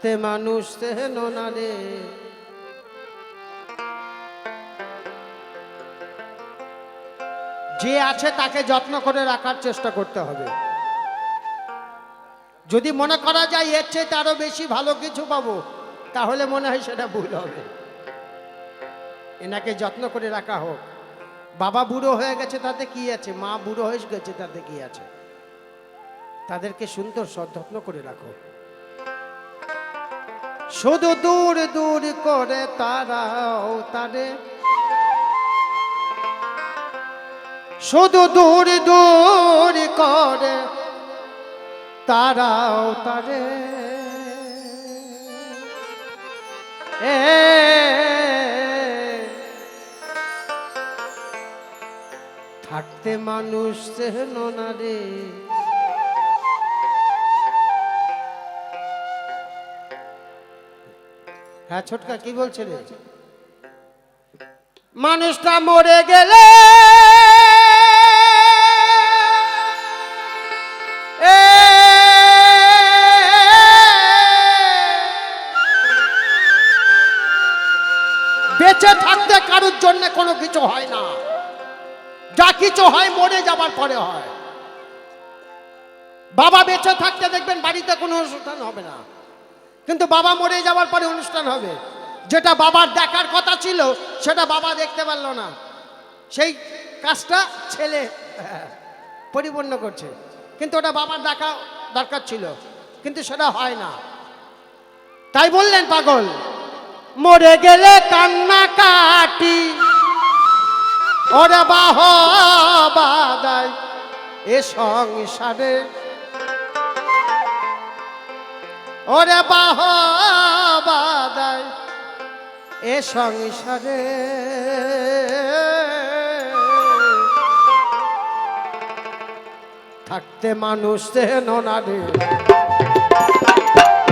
থাকতে মানুষ তেহেন না যে আছে তাকে যত্ন করে রাখার চেষ্টা করতে হবে। যদি মনে করা যায় এর চেয়ে আরও বেশি ভালো কিছু পাবো, তাহলে মনে হয় সেটা ভুল হবে। এনাকে যত্ন করে রাখা হোক। বাবা বুড়ো হয়ে গেছে, তাতে কি আছে? মা বুড়ো হয়ে গেছে, তাতে কি আছে? তাদেরকে সুন্দর সযত্ন করে রাখো। শুধু দূর দূর করে তারাও তারে। শুধু দূর দূর করে তারাও তারে। এ থাকতে মানুষ চেন না হ্যাঁ ছোটকা, কি বলছিলে মানুষটা মরে গেলে বেঁচে থাকতে কারোর জন্য কোনো কিছু হয় না। যা কিছু হয় মরে যাবার পরে হয়। বাবা বেঁচে থাকতে দেখবেন বাড়িতে কোনো অনুষ্ঠান হবে না। কিন্তু বাবা মরে যাওয়ার পরে অনুষ্ঠান হবে। যেটা বাবার দেখার কথা ছিল, সেটা বাবা দেখতে পারল না। সেই কাজটা ছেলে পরিপূর্ণ করছে। কিন্তু ওটা বাবার দেখা দরকার ছিল, কিন্তু সেটা হয় না। তাই বললেন পাগল, মরে গেলে কান্না কাটি, ওরে বাহ বাদায় এ সংসারে ওরে বাহ বাদায় এ সংসারে। থাকতে মানুষ তেন না রে,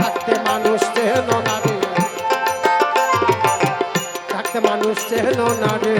থাকতে মানুষ তেন না রে, থাকতে মানুষ তেন না রে।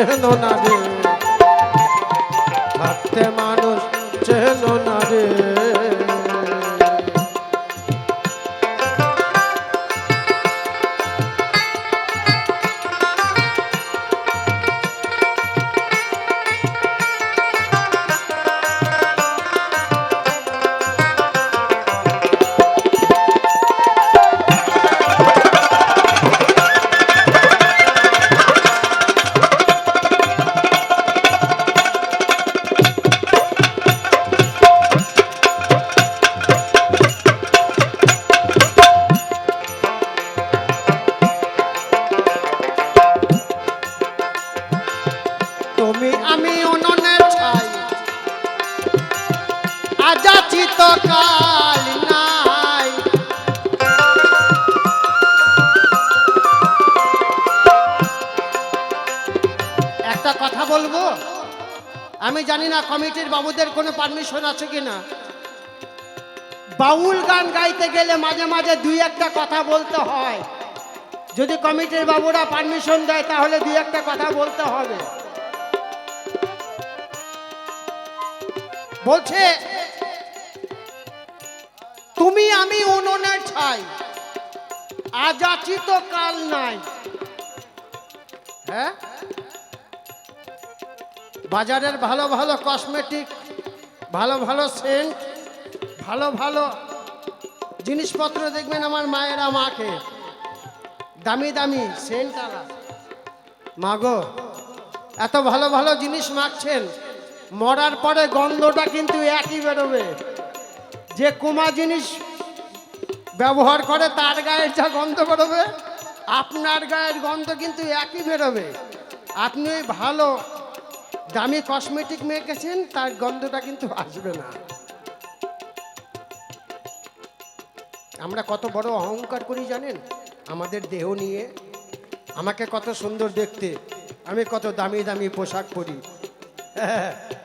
চেন না রে তুমি আমি উনুনের ছাই। আজাচি তো কাল নাই। একটা কথা বলব? আমি জানি না কমিটির বাবুদের কোনো পারমিশন আছে কিনা। বাউল গান গাইতে গেলে মাঝে মাঝে দুই একটা কথা বলতে হয়। যদি কমিটির বাবুরা পারমিশন দেয়, তাহলে দুই একটা কথা বলতে হবে। বলছে, তুমি আমি উনুনের ছাই আজ আছি তো কাল নাই। হ্যাঁ? বাজারের ভালো ভালো কসমেটিক, ভালো ভালো সেন্ট, ভালো ভালো জিনিসপত্র দেখবেন আমার মায়েরা মাকে দামি দামি সেন্ট আলা মাগো, এত ভালো ভালো জিনিস মাখছেন। মরার পরে গন্ধটা কিন্তু একই বেরোবে। যে কুমা জিনিস ব্যবহার করে, তার গায়ের যা গন্ধ বেরোবে, আপনার গায়ের গন্ধ কিন্তু একই বেরোবে। আপনি ওই ভালো, দামি কসমেটিক মেখেছেন তার গন্ধটা কিন্তু আসবে না। আমরা কত বড় অহংকার করি জানেন? আমাদের দেহ নিয়ে। আমাকে কত সুন্দর দেখতে। আমি কত দামি দামি পোশাক পরি।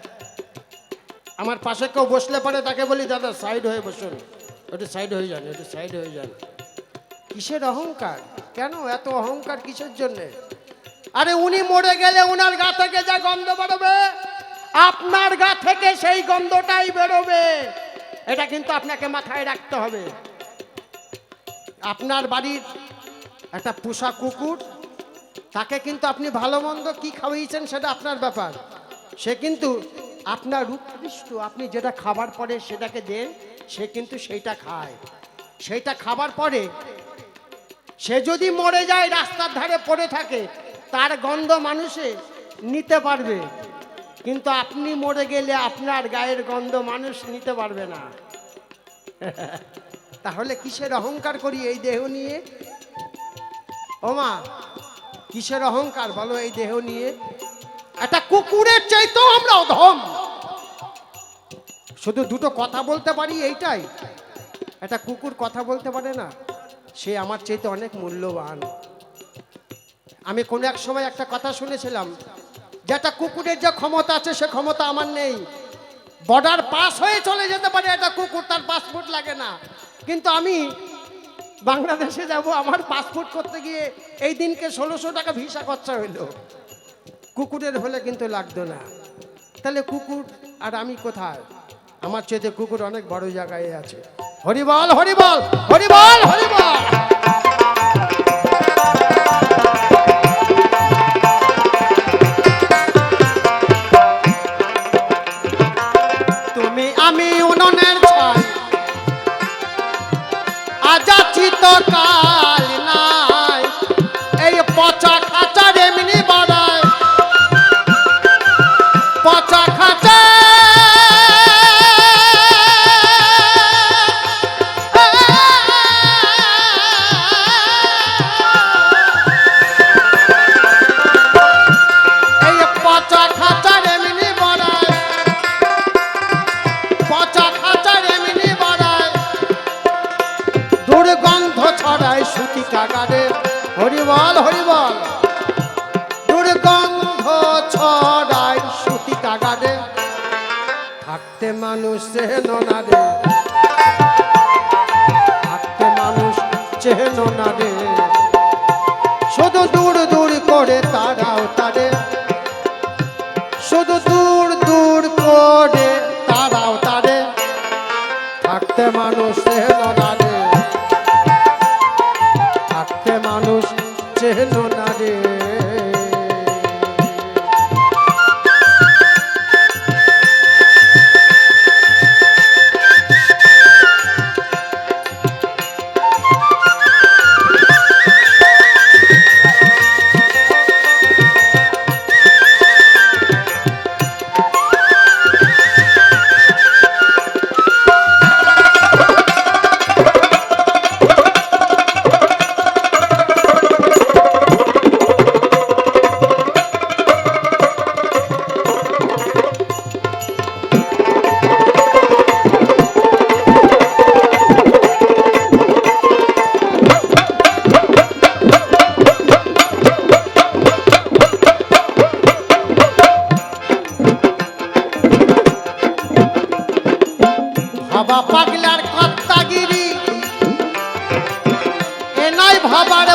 আমার পাশে কেউ বসলে পরে, তাকে বলি, দাদা সাইড হয়ে বসুন। একটু সাইড হয়ে যান একটু সাইড হয়ে যান কিসের অহংকার? কেন এত অহংকার কিসের জন্যে? আরে উনি মরে গেলে উনার গা থেকে যা গন্ধ বেরোবে, আপনার গা থেকে সেই গন্ধটাই বেরোবে। এটা কিন্তু আপনাকে মাথায় রাখতে হবে। আপনার বাড়ির একটা পোষা কুকুর, তাকে কিন্তু আপনি ভালো মন্দ কি খাওয়িয়েছেন সেটা আপনার ব্যাপার। সে কিন্তু আপনার উৎকৃষ্ট আপনি যেটা খাবার পরে সেটাকে দেন, সে কিন্তু সেইটা খায়। সেইটা খাবার পরে সে যদি মরে যায়, রাস্তার ধারে পড়ে থাকে, তার গন্ধ মানুষে নিতে পারবে। কিন্তু আপনি মরে গেলে আপনার গায়ের গন্ধ মানুষ নিতে পারবে না। তাহলে কিসের অহংকার করি এই দেহ নিয়ে? ওমা, কিসের অহংকার? বলো এই দেহ নিয়ে। একটা কুকুরের চাইতেও আমরা অধম। শুধু দুটো কথা বলতে পারি এইটাই। একটা কুকুর কথা বলতে পারে না, সে আমার চাইতে অনেক মূল্যবান। আমি কোনো এক সময় একটা কথা শুনেছিলাম, যে একটা কুকুরের যে ক্ষমতা আছে, সে ক্ষমতা আমার নেই। বর্ডার পাস হয়ে চলে যেতে পারে একটা কুকুর, তার পাসপোর্ট লাগে না। কিন্তু আমি বাংলাদেশে যাব, আমার পাসপোর্ট করতে গিয়ে এই দিনকে ষোলোশো টাকা ভিসা খরচা হইল। কুকুরের হলে কিন্তু লাগতো না। তাহলে কুকুর আর আমি কোথায়? আমার চেয়ে কুকুর অনেক বড় জায়গায় আছে। হরিবল হরিবল হরিবল হরিবল মানুষ চেহেন না রে। এ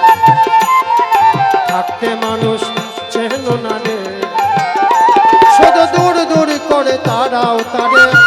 থাকতে মানুষ চেন না রে। শুধু দূর দূর করে তারাও তারে।